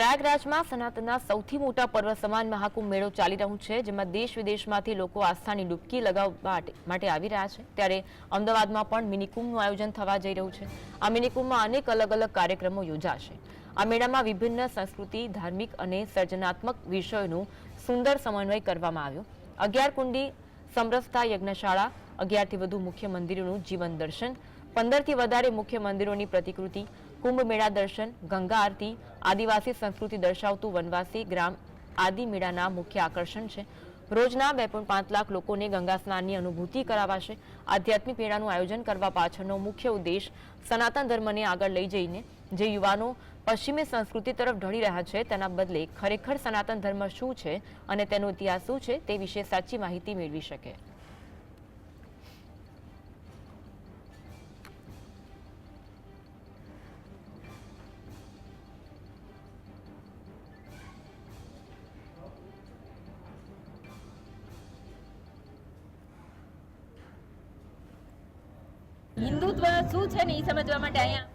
પ્રયાગરાજમાં સનાતનના સૌથી મોટા પર્વ સમાન મહાકુંભ મેળો ચાલી રહ્યું છે, જેમાં દેશ વિદેશમાંથી લોકો આસ્થાની ડૂબકી લગાવવા માટે- આવી રહ્યા છે. ત્યારે અમદાવાદમાં પણ મિનિકુંભનું આયોજન થવા જઈ રહ્યું છે. આ મિનિકુંભમાં અનેક અલગ અલગ કાર્યક્રમો યોજાશે. આ મેળામાં વિભિન્ન સંસ્કૃતિ, ધાર્મિક અને સર્જનાત્મક વિષયોનું સુંદર સમન્વય કરવામાં આવ્યો. અગિયાર કુંડી સમરસતા યજ્ઞશાળા, અગિયારથી વધુ મુખ્ય મંદિરોનું જીવન દર્શન, પંદરથી વધારે મુખ્ય મંદિરોની પ્રતિકૃતિ કુંભ મેળા દર્શન, ગંગા આરતી, આદિવાસી સંસ્કૃતિ દર્શાવતું વનવાસી ગ્રામ, આદિ મેળાના મુખ્ય આકર્ષણ છે. રોજના બે પોઈન્ટ પાંચ લાખ લોકોને ગંગા સ્નાનની અનુભૂતિ કરાવાશે. આધ્યાત્મિક મેળાનું આયોજન કરવા પાછળનો મુખ્ય ઉદ્દેશ સનાતન ધર્મને આગળ લઈ જઈને જે યુવાનો પશ્ચિમી સંસ્કૃતિ તરફ ઢળી રહ્યા છે તેના બદલે ખરેખર સનાતન ધર્મ શું છે અને તેનો ઇતિહાસ શું છે તે વિશે સાચી માહિતી મેળવી શકે. હિન્દુત્વ શું છે ને એ સમજવા માટે અહીંયા?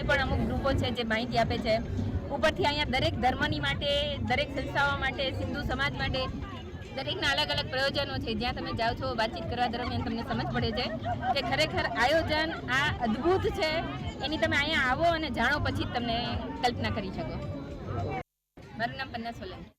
એ પણ અમુક ગ્રુપો છે જે માહિતી આપે છે. ઉપરથી અહીંયા દરેક ધર્મની માટે, દરેક સંસ્થાઓ માટે, સિંધુ સમાજ માટે દરેકના અલગ અલગ પ્રયોજનો છે. જ્યાં તમે જાઓ છો, વાતચીત કરવા દરમિયાન તમને સમજ પડે છે કે ખરેખર આયોજન આ અદ્ભુત છે. એની તમે અહીંયા આવો અને જાણો પછી જ તમને કલ્પના કરી શકો. મારું નામ પન્ના સોલંકી.